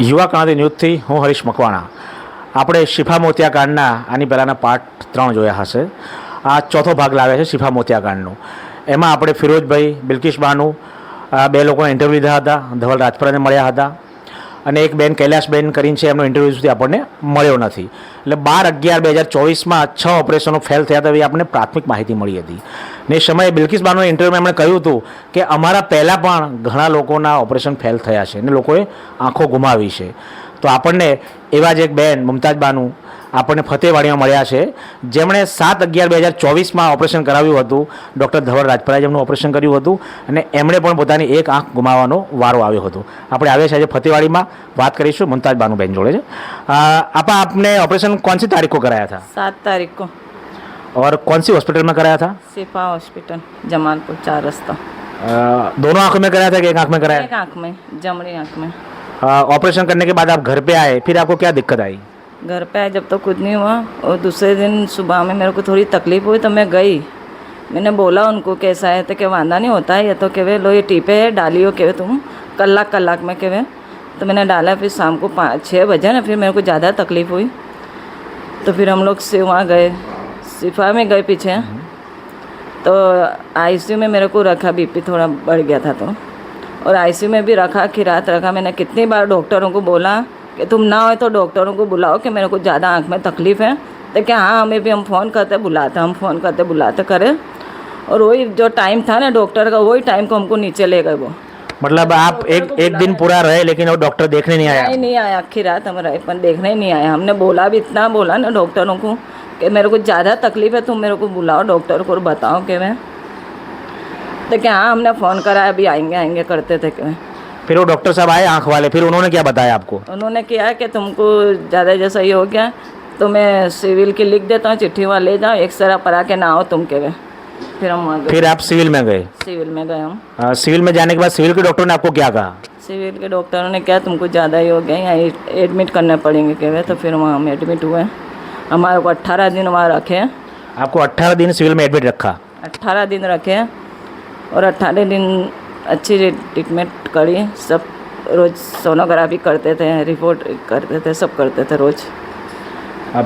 યુવા ક્રાંતિ ન્યૂઝથી હું હરીશ મકવાણા. આપણે શિફા મોતિયાકાંડના આની પહેલાંના પાર્ટ ત્રણ જોયા હશે. આ ચોથો ભાગ લાવે છે શિફા મોતિયાકાંડનો. એમાં આપણે ફિરોજભાઈ, બિલ્કિશ બાનુ બે લોકોના ઇન્ટરવ્યૂ લીધા હતા, ધવલ રાજપરાને મળ્યા હતા. અને એક બેન કૈલાશબેન કરીને છે, એમનો ઇન્ટરવ્યૂ સુધી આપણને મળ્યો નથી. એટલે બાર અગિયાર બે હજાર ચોવીસમાં છ ઓપરેશનો ફેલ થયા હતા એવી આપણને પ્રાથમિક માહિતી મળી હતી. ને સમયે બિલકિસ બાનુના ઇન્ટરવ્યૂમાં એમણે કહ્યું હતું કે અમારા પહેલાં પણ ઘણા લોકોના ઓપરેશન ફેલ થયા છે અને લોકોએ આંખો ગુમાવી છે. તો આપણને એવા જ એક બેન, મુમતાજ બાનુ, આપણને ફતેવાડીમાં મળ્યા છે. જેમણે સાત અગિયાર બે હજાર ચોવીસમાં ઓપરેશન કરાવ્યું હતું. ડૉક્ટર ધવર રાજપરાજ જેમનું ઓપરેશન કર્યું હતું અને એમણે પણ પોતાની એક આંખ ગુમાવવાનો વારો આવ્યો હતો. આપણે આવ્યા છીએ આજે ફતેવાડીમાં. વાત કરીશું મુમતાજ બાનુબેન જોડે છે. આપા આપને ઓપરેશન કોણસી તારીખો કરાયા હતા સાત તારીખો. और कौन सी हॉस्पिटल में कराया था? सिपा हॉस्पिटल जमालपुर चार रास्ता। दोनों आँखों में कराया था कि एक आँख में कराया? एक आँख में जमड़ी आँख में। ऑपरेशन करने के बाद आप घर पे आए फिर आपको क्या दिक्कत आई? घर पे आए जब तक कुछ नहीं हुआ और दूसरे दिन सुबह में मेरे को थोड़ी तकलीफ़ हुई तो मैं गई। मैंने बोला उनको कैसा है तो कि वादा नहीं होता है ये तो कहे लो ये टीपे है डालियो कहे तुम कलाक कलाक में कहे तो मैंने डाला फिर शाम को पाँच छः बजे ना फिर मेरे को ज़्यादा तकलीफ़ हुई। तो फिर हम लोग से वहाँ गए। सिफा में गए पीछे। तो आईसीयू में मेरे को रखा बीपी थोड़ा बढ़ गया था तो। और आईसीयू में भी रखा कि रात रखा। मैंने कितनी बार डॉक्टरों को बोला कि तुम ना हो तो डॉक्टरों को बुलाओ कि मेरे को ज़्यादा आँख में तकलीफ़ है। तो क्या हाँ हमें भी हम फ़ोन करते बुलाते हम फ़ोन करते बुलाते करें। और वही जो टाइम था ना डॉक्टर का वही टाइम को हमको नीचे ले गए वो। मतलब आप एक एक दिन पूरा रहे लेकिन वो डॉक्टर देखने नहीं आया? नहीं नहीं आया। आखिर रात हम रहे पर देखने नहीं आया। हमने बोला भी इतना बोला ना डॉक्टरों को कि मेरे को ज़्यादा तकलीफ़ है तुम मेरे को बुलाओ डॉक्टर को और बताओ कि मैं तो क्या हाँ हमने फ़ोन करा अभी आएँगे आएँगे करते थे कि फिर वो डॉक्टर साहब आए आँख वाले फिर उन्होंने क्या बताया आपको? उन्होंने किया कि तुमको ज़्यादा जैसा ये हो गया तो मैं सिविल की लिख देता हूँ चिट्ठी वहाँ ले जाओ एक्सरा परा के ना आओ तुम के वे। फिर हम वहाँ गए। फिर आप सिविल में गए? सिविल में गए हम। अ, सिविल में जाने के बाद सिविल के डॉक्टर ने आपको क्या कहा? सिविल के डॉक्टरों ने क्या तुमको ज़्यादा ही हो गया यहाँ एडमिट करने पड़ेंगे के वे तो फिर वहाँ हम एडमिट हुए। हमारे को अट्ठारह दिन वहाँ रखे। आपको 18 दिन सिविल में एडमिट रखा। अट्ठारह दिन रखे और अट्ठारह दिन अच्छी ट्रीटमेंट करी। सब रोज़ सोनोग्राफी करते थे रिपोर्ट करते थे सब करते थे रोज़।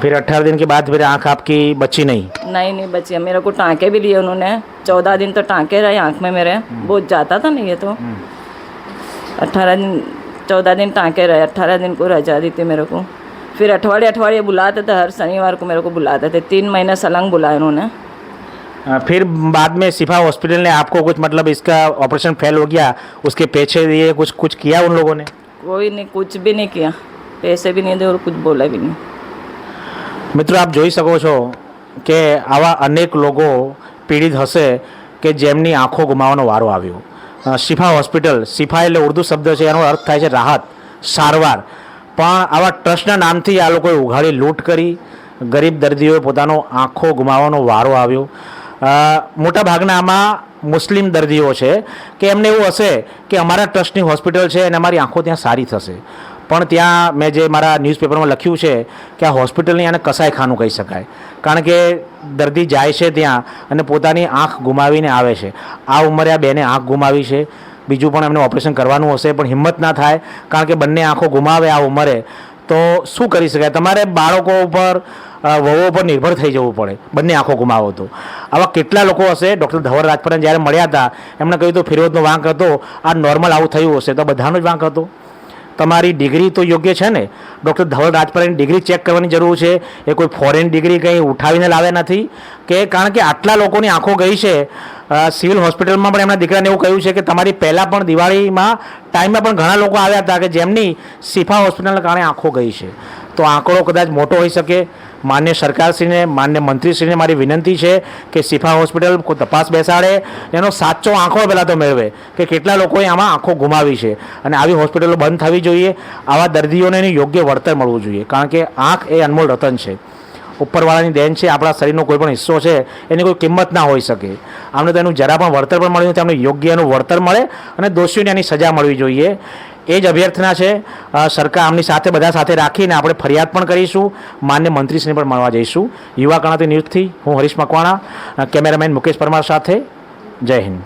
फिर 18 दिन के बाद फिर आँख आपकी बची नहीं। नहीं नहीं बची। मेरे को टाँके भी लिए उन्होंने। चौदह दिन तो टाँके रहे आँख में मेरे। बहुत जाता था ना ये तो। अट्ठारह दिन चौदह दिन टाँके रहे। अट्ठारह दिन को रजा दी थी मेरे को। फिर अठवाडिये अठवाडिये बुलाते थे हर शनिवार को मेरे को बुलाते थे तीन महीने सलंग बुलाए उन्होंने अ, फिर बाद में सिफा हॉस्पिटल ने आपको कुछ मतलब इसका ऑपरेशन फेल हो गया उसके पीछे ये कुछ कुछ किया उन लोगों ने कोई नहीं कुछ भी नहीं किया पैसे भी नहीं दे और कुछ बोला भी नहीं મિત્રો આપ જોઈ શકો છો કે આવા અનેક લોકો પીડિત હશે કે જેમની આંખો ગુમાવવાનો વારો આવ્યો અ, શિફા હોસ્પિટલ શિફા એટલે ઉર્દુ શબ્દ છે એનો અર્થ થાય છે રાહત સારવાર પણ આવા ટ્રસ્ટના નામથી આ લોકોએ ઉઘાડી લૂંટ કરી. ગરીબ દર્દીઓએ પોતાનો આંખો ગુમાવવાનો વારો આવ્યો. મોટાભાગના મોટા ભાગના આમાં મુસ્લિમ દર્દીઓ છે કે એમને એવું હશે કે અમારા ટ્રસ્ટની હોસ્પિટલ છે અને અમારી આંખો ત્યાં સારી થશે. પણ ત્યાં મેં જે મારા ન્યૂઝપેપરમાં લખ્યું છે કે આ હોસ્પિટલની આને કસાઈખાનું કહી શકાય. કારણ કે દર્દી જાય છે ત્યાં અને પોતાની આંખ ગુમાવીને આવે છે. આ ઉંમરે આ બેને આંખ ગુમાવી છે. બીજું પણ એમને ઓપરેશન કરવાનું હશે, પણ હિંમત ના થાય, કારણ કે બંને આંખો ગુમાવે આ ઉંમરે. તો શું કરી શકાય? તમારે બાળકો ઉપર વહુ વહુઓ પર નિર્ભર થઈ જવું પડે. બંને આંખો ગુમાવો તો. આવા કેટલા લોકો હશે? ડૉક્ટર ધવર રાજપરણ જ્યારે મળ્યા હતા, એમણે કહ્યું તો ફિરોજનો વાંક હતો, આ નોર્મલ આવું થયું હશે. તો બધાનો જ વાંક હતો. તમારી ડિગ્રી તો યોગ્ય છે ને? ડૉક્ટર ધવલ રાજપરાની ડિગ્રી ચેક કરવાની જરૂર છે? એ કોઈ ફોરેન ડિગ્રી કંઈ ઉઠાવીને લાવ્યા નથી? કે કારણ કે આટલા લોકોની આંખો ગઈ છે સિવિલ હોસ્પિટલમાં પણ એમના દીકરાને એવું કહ્યું છે કે તમારી પહેલાં પણ દિવાળીમાં ટાઈમમાં પણ ઘણા લોકો આવ્યા હતા કે જેમની સિફા હોસ્પિટલના કારણે આંખો ગઈ છે. તો આંકડો કદાચ મોટો હોઈ શકે. માન્ય સરકારશ્રીને, માન્ય મંત્રીશ્રીને મારી વિનંતી છે કે સિફા હોસ્પિટલ તપાસ બેસાડે. એનો સાચો આંકડો પહેલાં તો મેળવે કે કેટલા લોકોએ આમાં આંખો ગુમાવી છે. અને આવી હોસ્પિટલો બંધ થવી જોઈએ. આવા દર્દીઓને એનું યોગ્ય વળતર મળવું જોઈએ. કારણ કે આંખ એ અનમોલ રતન છે. ઉપરવાળાની દેન છે, આપણા શરીરનો કોઈ પણ હિસ્સો છે, એની કોઈ કિંમત ના હોઈ શકે. આમને તો એનું જરા પણ વળતર પણ મળ્યું નથી અમને યોગ્ય એનું વળતર મળે અને દોષીઓને એની સજા મળવી જોઈએ. એ જ અભ્યર્થના છે સરકાર આમની સાથે બધા સાથે રાખીને આપણે ફરિયાદ પણ કરીશું, માન્ય મંત્રીશ્રીને પણ મળવા જઈશું. યુવા કણાતી ન્યૂઝથી હું હરીશ મકવાણા કેમેરામેન મુકેશ પરમાર સાથે, જય હિન્દ.